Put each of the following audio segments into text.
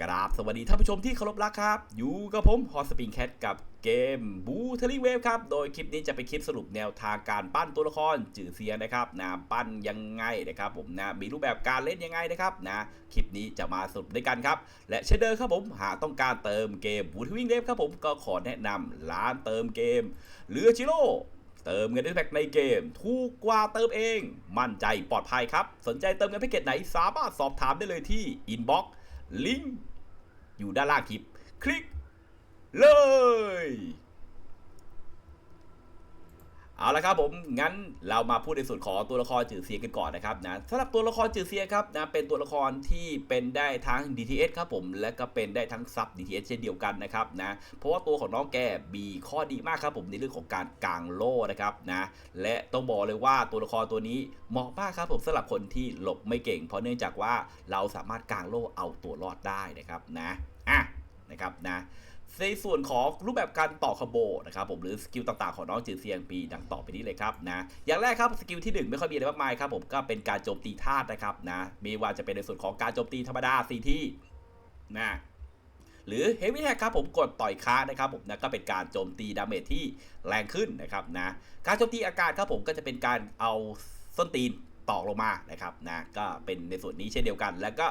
กราบสวัสดีท่านผู้ชมที่เคารพรักครับ อยู่กับผมฮอสปริงแคทกับเกมบูเทอรี่เวฟครับ โดยคลิปนี้จะเป็นคลิปสรุปแนวทางการปั้นตัวละครจื่อเซียนะครับนะปั้นยังไงนะครับผมนะมีรูปแบบการเล่นยังไงนะครับนะคลิปนี้จะมาสรุปด้วยกันครับ และเช่นเดิมครับผมหากต้องการเติมเกมบูเทอรี่เวฟครับผมก็ขอแนะนำร้านเติมเกมเรือจิโร่เติมเงินด้วยแพ็กในเกม ถูกกว่าเติมเอง มั่นใจปลอดภัยครับ สนใจเติมเงินแพ็กเกจไหนสามารถสอบถามได้เลยที่อินบ็อกซ์ ลิงก์อยู่ด้านล่างคลิป คลิกเลย เอาละครับผมงั้นเรามาพูดในส่วนของตัวละครจือเซียกันก่อนนะครับนะสำหรับตัวละครจือเซียครับนะเป็นตัวละครที่เป็นได้ทั้ง DTS ครับผมและก็เป็นได้ทั้งซับ DTS เช่นเดียวกันนะครับนะเพราะว่าตัวของน้องแกมีข้อดีมากครับผมในเรื่องของการกางโล่นะครับนะและต้องบอกเลยว่าตัวละครตัวนี้เหมาะมากครับผมสำหรับคนที่หลบไม่เก่ง เพราะเนื่องจากว่าเราสามารถกางโล่เอาตัวรอดได้นะครับนะอะนะครับนะ ในส่วนของรูปแบบการต่อคอมโบนะครับผมหรือสกิลต่างๆของน้องจือเซียงปีดังต่อไปนี้เลยครับนะอย่างแรกครับสกิลที่ 1 ไม่ค่อยมีอะไรมากมายครับผมก็เป็นการโจมตีธาตุนะครับนะไม่ว่าจะเป็นในส่วนของการโจมตีธรรมดาสี่ที่นะหรือเฮฟวี่แท็กครับผมกดต่อยค้านะครับผมนะก็เป็นการโจมตีดาเมจที่แรงขึ้นนะครับนะการโจมตีอากาศครับผมก็จะเป็นการเอาส้นตีนตอกลงมานะครับนะก็เป็นในส่วนนี้เช่นเดียวกัน แล้วก็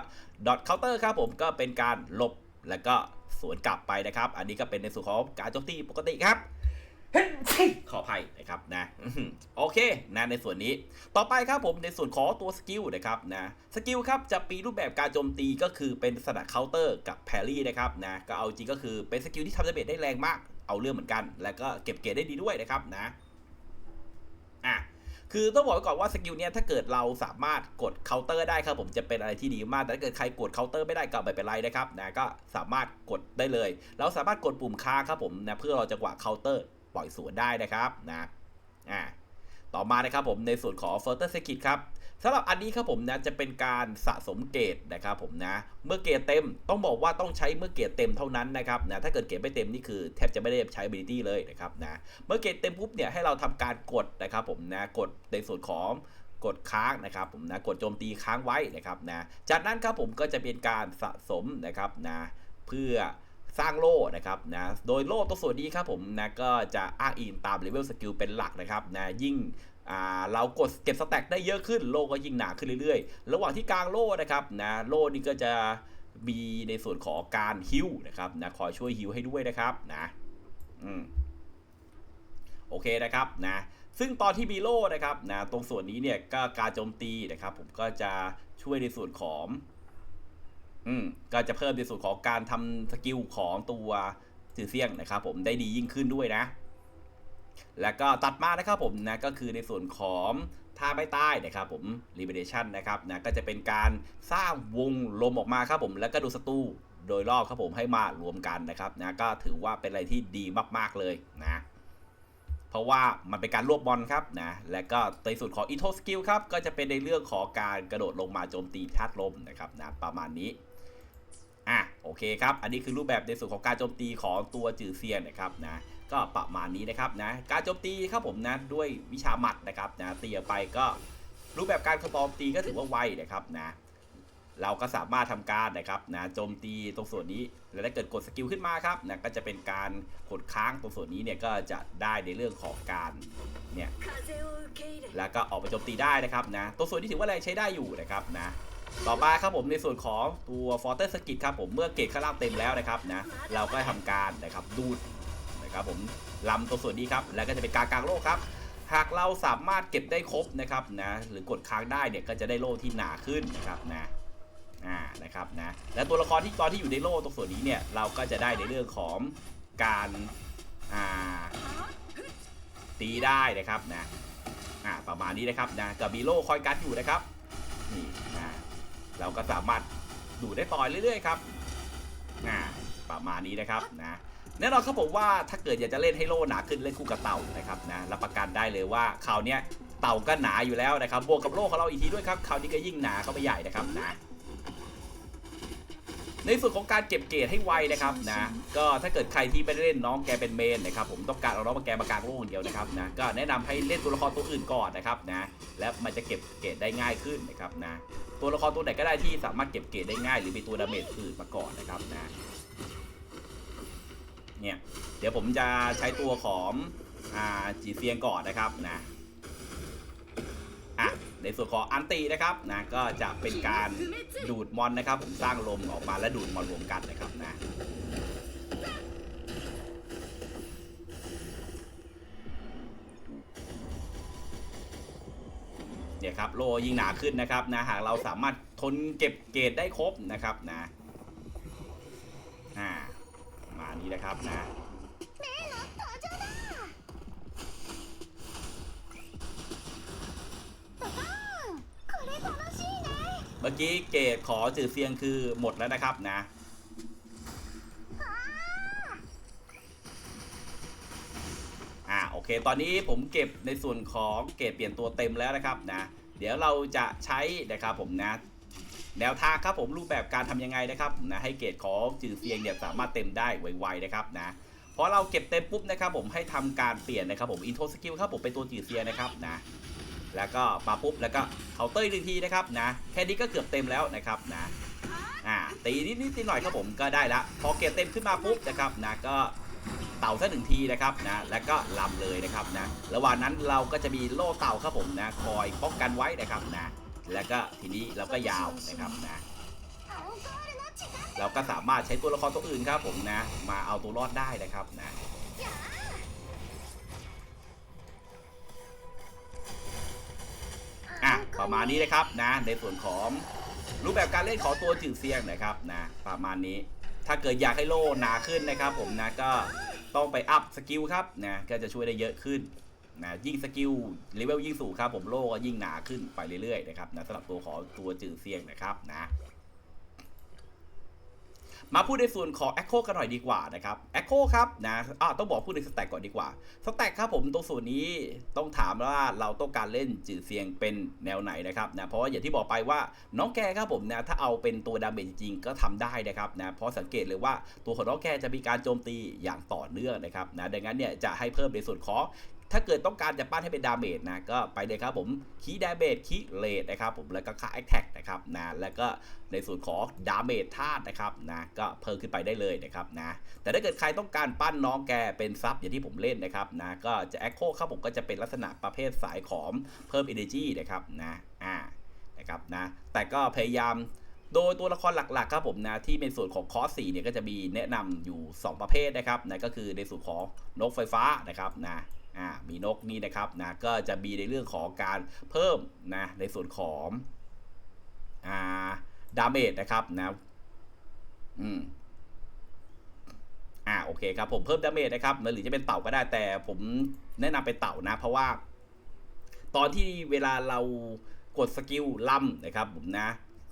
ดอทเคาน์เตอร์ครับผมก็เป็นการหลบ แล้วก็สวนกลับไปนะครับ อันนี้ก็เป็นในส่วนของการโจมตีปกติครับขออภัยนะครับนะโอเคนะในส่วนนี้ต่อไปครับผมในส่วนของตัวสกิลนะครับนะสกิลครับจะมีรูปแบบการโจมตีก็คือเป็นสนัดเคาน์เตอร์กับแพรรี่นะครับนะก็เอาจริงก็คือเป็นสกิลที่ทำดาเมจได้แรงมากเอาเรื่องเหมือนกัน แล้วก็เก็บเกรดได้ดีด้วยนะครับนะอะ คือต้องบอกไว้ก่อนว่าสกิลเนี้ยถ้าเกิดเราสามารถกดเคาน์เตอร์ได้ครับผมจะเป็นอะไรที่ดีมาก แต่ถ้าเกิดใครกดเคาน์เตอร์ไม่ได้ก็ไม่เป็นไรนะครับนะก็สามารถกดได้เลย เราสามารถกดปุ่มค้างครับผมนะเพื่อเราจังหวะเคาน์เตอร์ปล่อยสวนได้นะครับนะอ่าต่อมานะครับผมในส่วนของ f u r t e r s k i t ครับ สำหรับอันนี้ครับผมนะจะเป็นการสะสมเกรดนะครับผมนะ เมื่อเกรดเต็มต้องบอกว่าต้องใช้เมื่อเกรดเต็มเท่านั้นนะครับนะถ้าเกิดเกรดไม่เต็มนี่คือแทบจะไม่ได้ใช้ ability เลยนะครับนะเมื่อเกรดเต็มปุ๊บเนี่ยให้เราทำการกดนะครับผมนะกดในส่วนของกดค้างนะครับผมนะกดโจมตีค้างไว้นะครับนะจากนั้นครับผมก็จะเป็นการสะสมนะครับนะเพื่อ สร้างโล่นะครับนะโดยโล่ตัวส่วนนี้ครับผมนะก็จะอ้างอิงตามเลเวลสกิลเป็นหลักนะครับนะยิ่งเรากดเก็บสแต็กได้เยอะขึ้นโล่ก็ยิ่งหนาขึ้นเรื่อยๆ ระหว่างที่กลางโล่นะครับนะโล่นี่ก็จะมีในส่วนของการฮิวนะครับนะคอยช่วยฮิวให้ด้วยนะครับนะอืมโอเคนะครับนะซึ่งตอนที่มีโล่นะครับนะตรงส่วนนี้เนี่ยก็การโจมตีนะครับ ผมก็จะช่วยในส่วนของ อืมก็จะเพิ่มในส่วนของการทำสกิลของตัวถือเสียงนะครับผมได้ดียิ่งขึ้นด้วยนะ แล้วก็ตัดมานะครับผมนะก็คือในส่วนของท่าไม่ใต้นะครับผม liberation นะครับนะก็จะเป็นการสร้างวงลมออกมาครับผมแล้วก็ดูศัตรูโดยรอบครับผมให้มารวมกันนะครับนะก็ถือว่าเป็นอะไรที่ดีมาก ๆ เลยนะเพราะว่ามันเป็นการรวบบอลครับนะและก็ในส่วนของอีโทสกิลครับก็จะเป็นในเรื่องของการกระโดดลงมาโจมตีธาตุลมนะครับนะประมาณนี้ อะโอเคครับ อันนี้คือรูปแบบในส่วนของการโจมตีของตัวจือเซียนนะครับนะก็ประมาณนี้นะครับนะการโจมตีครับผมนะด้วยวิชาหมัดนะครับนะตีไปก็รูปแบบการโจมตีก็ถือว่าไวนะครับนะเราก็สามารถทำการนะครับนะโจมตีตรงส่วนนี้ แล้วถ้าเกิดกดสกิลขึ้นมาครับนะก็จะเป็นการกดค้างตรงส่วนนี้เนี่ยก็จะได้ในเรื่องของการเนี่ยแล้วก็ออกไปโจมตีได้นะครับนะตัวส่วนนี้ถือว่าแรงใช้ได้อยู่นะครับนะ ต่อมาครับผมในส่วนของตัวฟอร์เตอร์สกิทครับผมเมื่อเกรดข้างล่างเต็มแล้วนะครับนะเราก็ทำการนะครับดูดนะครับผมลำตัวส่วนนี้ครับแล้วก็จะเป็นการกลางโลกครับหากเราสามารถเก็บได้ครบนะครับนะหรือกดค้างได้เนี่ยก็จะได้โล่ที่หนาขึ้นนะครับนะอ่านะครับนะและตัวละครที่ตอนที่อยู่ในโล่ตรงส่วนนี้เนี่ยเราก็จะได้ในเรื่องของการอ่าตีได้นะครับนะอ่าประมาณนี้นะครับนะกับมีโล่คอยกันอยู่นะครับนี่นะ เราก็สามารถดูได้ต่อเรื่อยๆครับอ่าประมาณนี้นะครับนะแน่นอนครับผมว่าถ้าเกิดอยากจะเล่นให้โลหนาขึ้นเล่นคู่กับเต่านะครับนะรับประกันได้เลยว่าคราวนี้เต่าก็หนาอยู่แล้วนะครับบวกกับโลของเราอีกทีด้วยครับคราวนี้ก็ยิ่งหนาเข้าไปใหญ่นะครับนะ ในส่วนของการเก็บเกรดให้ไวนะครับนะก็ถ้าเกิดใครที่ไม่ได้เล่นน้องแกเป็นเมนนะครับผมต้องการเอาน้องมาแกมากลางโลกอย่างเดียวนะครับนะก็แนะนำให้เล่นตัวละครตัวอื่นก่อนนะครับนะและมันจะเก็บเกรดได้ง่ายขึ้นนะครับนะตัวละครตัวไหนก็ได้ที่สามารถเก็บเกรดได้ง่าย หรือมีตัวดาเมจอื่นมาก่อนนะครับนะเนี่ยเดี๋ยวผมจะใช้ตัวของอ่าจีเซียงก่อนนะครับนะอะ ในส่วนของอันตีนะครับนะก็จะเป็นการดูดมอนนะครับ ผมสร้างลมออกมาและดูดมอนรวมกันนะครับนะเนี่ยครับโลยิ่งหนาขึ้นนะครับนะหากเราสามารถทนเก็บเกรดได้ครบนะครับนะอ่ามานี้นะครับนะ มื่อกี้เกรดขอจืดเซียงคือหมดแล้วนะครับนะ อ่าโอเค ตอนนี้ผมเก็บในส่วนของเกรดเปลี่ยนตัวเต็มแล้วนะครับนะ เดี๋ยวเราจะใช้นะครับผมนะ แนวทางครับผมรูปแบบการทำยังไงนะครับนะให้เกรดของจืดเซียงเนี่ยสามารถเต็มได้ไวๆนะครับนะพอเราเก็บเต็มปุ๊บนะครับผมให้ทำการเปลี่ยนนะครับผมอินโทรสกิลครับผมเป็นตัวจืดเซียงนะครับนะ แล้วก็ปาปุ๊บแล้วก็เคาน์เตอร์อีกหนึ่งทีนะครับนะแค่นี้ก็เกือบเต็มแล้วนะครับนะอ่าตีนิดนิดหน่อยครับผมก็ได้ละพอเก็บเต็มขึ้นมาปุ๊บนะครับนะก็เต่าสักหนึ่งทีนะครับนะแล้วก็ลำเลยนะครับนะระหว่างนั้นเราก็จะมีโล่เต่าครับผมนะคอยป้องกันไว้นะครับนะแล้วก็ทีนี้เราก็ยาวนะครับนะเราก็สามารถใช้ตัวละครตัวอื่นครับผมนะมาเอาตัวรอดได้นะครับนะ ประมาณนี้นะครับนะในส่วนของรูปแบบการเล่นของตัวจืดเซียงนะครับนะประมาณนี้ ถ้าเกิดอยากให้โล่หนาขึ้นนะครับ ผมนะก็ต้องไปอัพสกิลครับนะก็จะช่วยได้เยอะขึ้นนะยิ่งสกิลเลเวลยิ่งสูงครับผมโล่ก็ยิ่งหนาขึ้นไปเรื่อยๆนะครับนะสำหรับตัวของตัวจืดเซียงนะครับนะ มาพูดในส่วนของ Echo กันหน่อยดีกว่านะครับ Echo ครับนะอ่าต้องบอกพูดในสแต็กก่อนดีกว่าสแต็กครับผมตรงส่วนนี้ต้องถามว่าเราต้องการเล่นจืดเสียงเป็นแนวไหนนะครับนะเพราะว่าอย่างที่บอกไปว่าน้องแกครับผมนะถ้าเอาเป็นตัวดาเมจจริงๆก็ทำได้นะครับนะเพราะสังเกตเลยว่าตัวของน้องแกจะมีการโจมตีอย่างต่อเนื่องนะครับนะดังนั้นเนี่ยจะให้เพิ่มในส่วนของ ถ้าเกิดต้องการจะปั้นให้เป็นดาเมจนะก็ไปเลยครับผมคีดาเมจคีเลดนะครับผมแล้วก็ค่าแอคแท็กนะครับนะแล้วก็ในส่วนของดาเมจธาตุนะครับนะก็เพิ่มขึ้นไปได้เลยนะครับนะแต่ถ้าเกิดใครต้องการปั้นน้องแกเป็นซับอย่างที่ผมเล่นนะครับนะก็จะแอคโคครับผมก็จะเป็นลักษณะประเภทสายของเพิ่ม energy นะครับนะอ่านะครับนะแต่ก็พยายามโดยตัวละครหลักๆครับผมนะที่เป็นส่วนของคอร์ส4เนี่ยก็จะมีแนะนำอยู่ 2 ประเภทนะครับนะก็คือในส่วนของนกไฟฟ้านะครับนะ อ่ามีนกนี่นะครับนะก็จะมีในเรื่องของการเพิ่มนะในส่วนของอ่าดาเมจนะครับนะอืมอ่าโอเคครับผมเพิ่มดาเมจนะครับหรือจะเป็นเต่าก็ได้แต่ผมแนะนำเป็นเต่านะ เพราะว่า ตอนที่เวลาเรากดสกิลล่ำนะครับผมนะ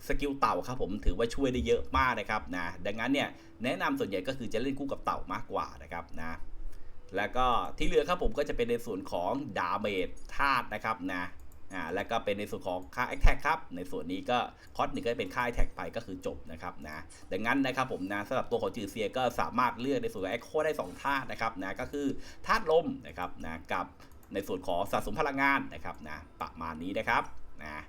สกิลเต่าครับผมถือว่าช่วยได้เยอะมากนะครับนะดังนั้นเนี่ยแนะนำส่วนใหญ่ก็คือจะเล่นคู่กับเต่ามากกว่านะครับนะ แล้วก็ที่เหลือครับผมก็จะเป็นในส่วนของดาเมจธาตุนะครับนะอ่าแล้วก็เป็นในส่วนของค่าแอคแท็กครับ ในส่วนนี้ก็คอสหนึ่งก็เป็นค่าแท็กไปก็คือจบนะครับนะดังนั้นนะครับผมนะสำหรับตัวของจือเซียก็สามารถเลือกในส่วนของแอคโคได้สองธาตุนะครับนะก็คือธาตุลมนะครับนะกับในส่วนของสะสมพลังงานนะครับนะประมาณนี้นะครับนะ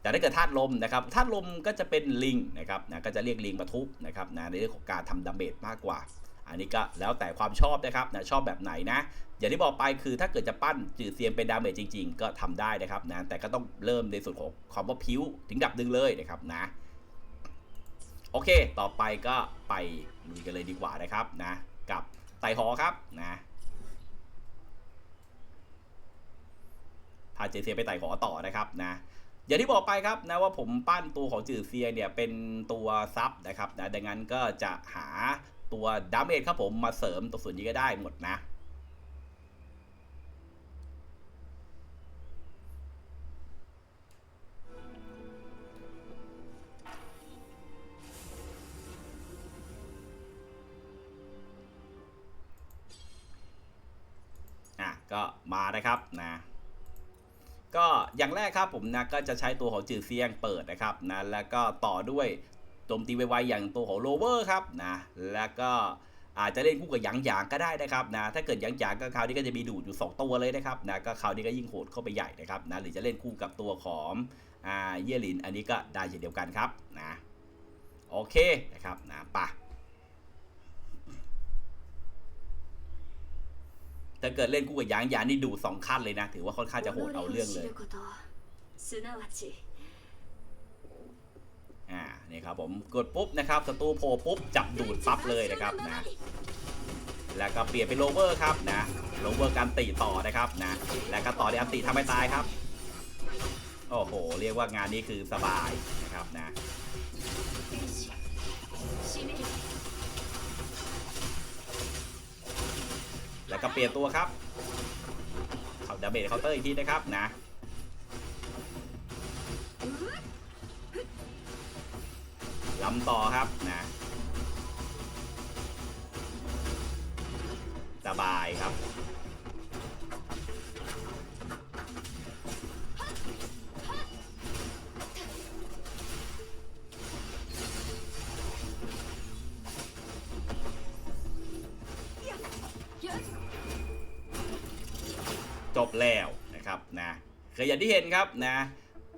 แต่ถ้าเกิดธาตุลมนะครับธาตุลมก็จะเป็นลิงนะครับนะก็จะเรียกลิงมาทุบนะครับนะในเรื่องของการทำดาเมจมากกว่า อันนี้ก็แล้วแต่ความชอบนะครับนะชอบแบบไหนนะ อย่างที่บอกไปคือถ้าเกิดจะปั้นจืดเซียนเป็นดาเมจจริง ๆ ก็ทำได้นะครับนะแต่ก็ต้องเริ่มในส่วนของความว่าพิ้วถึงดับดึงเลยนะครับนะโอเค ต่อไปก็ไปลุยกันเลยดีกว่านะครับนะกับไต่หอครับนะพาเจเซียไปไต่หอต่อนะครับนะอย่างที่บอกไปครับนะว่าผมปั้นตัวของจืดเซียเนี่ยเป็นตัวซับนะครับนะดังนั้นก็จะหา ตัวดาเมจครับผมมาเสริมตัวส่วนนี้ก็ได้หมดนะ อะ ก็มานะครับนะก็อย่างแรกครับผมนะก็จะใช้ตัวของจืดเซียงเปิดนะครับนะแล้วก็ต่อด้วย โจมตีไวๆอย่างตัวของโรเวอร์ครับนะแล้วก็อาจจะเล่นคู่กับหยางหยางก็ได้นะครับนะถ้าเกิดหยางหยางก็คราวนี้ก็จะมีดูดอยู่ 2 ตัวเลยนะครับนะก็คราวนี้ก็ยิ่งโหดเข้าไปใหญ่นะครับนะหรือจะเล่นคู่กับตัวของอ่าเยลินอันนี้ก็ได้เช่นเดียวกันครับนะโอเคนะครับนะปะถ้าเกิดเล่นคู่กับหยางหยางนี่ดูดสองขั้นเลยนะ ถือว่าค่อนข้างจะโหดเอาเรื่องเลย นี่ครับผมกดปุ๊บนะครับศัตรูโผล่ปุ๊บจับดูดปั๊บเลยนะครับนะแล้วก็เปลี่ยนเป็นโลเวอร์ครับนะโลเวอร์การตีต่อนะครับนะแล้วก็ต่อในอันตีทำให้ตายครับโอ้โหเรียกว่างานนี้คือสบายนะครับนะแล้วก็เปลี่ยนตัวครับเขาดาเมจเคาน์เตอร์อีกทีนะครับนะำต่อครับนะสบายครับจบแล้วนะครับนะคืออย่างที่เห็นครับนะ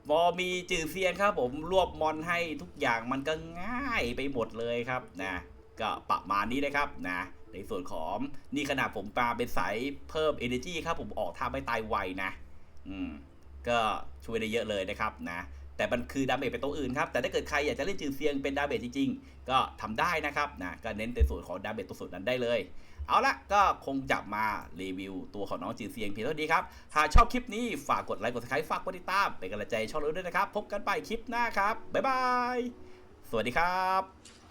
พอมีจือเซียนครับผมรวบมอนให้ทุกอย่างมันก็ง่ายไปหมดเลยครับนะก็ประมาณนี้นะครับนะในส่วนของนี่ขนาดผมปาเป็นสายเพิ่ม energy ครับผมออกท่าไม่ตายไวนะ อืมก็ช่วยได้เยอะเลยนะครับนะ แต่มันคือดาเมจเป็นตัวอื่นครับ แต่ถ้าเกิดใครอยากจะเล่นจือเซียงเป็นดาเมจจริงๆ ก็ทำได้นะครับนะก็เน้นในส่วนของดาเมจตัวสุดนั้นได้เลย เอาละก็คงจะมารีวิวตัวของน้องจีเซียงเพียงเท่านี้ครับ หากชอบคลิปนี้ฝากกดไลค์กดซับสไครต์ฝากกดติดตามเป็นกำลังใจช่องเราด้วยนะครับ พบกันใหม่คลิปหน้าครับบ๊ายบายสวัสดีครับ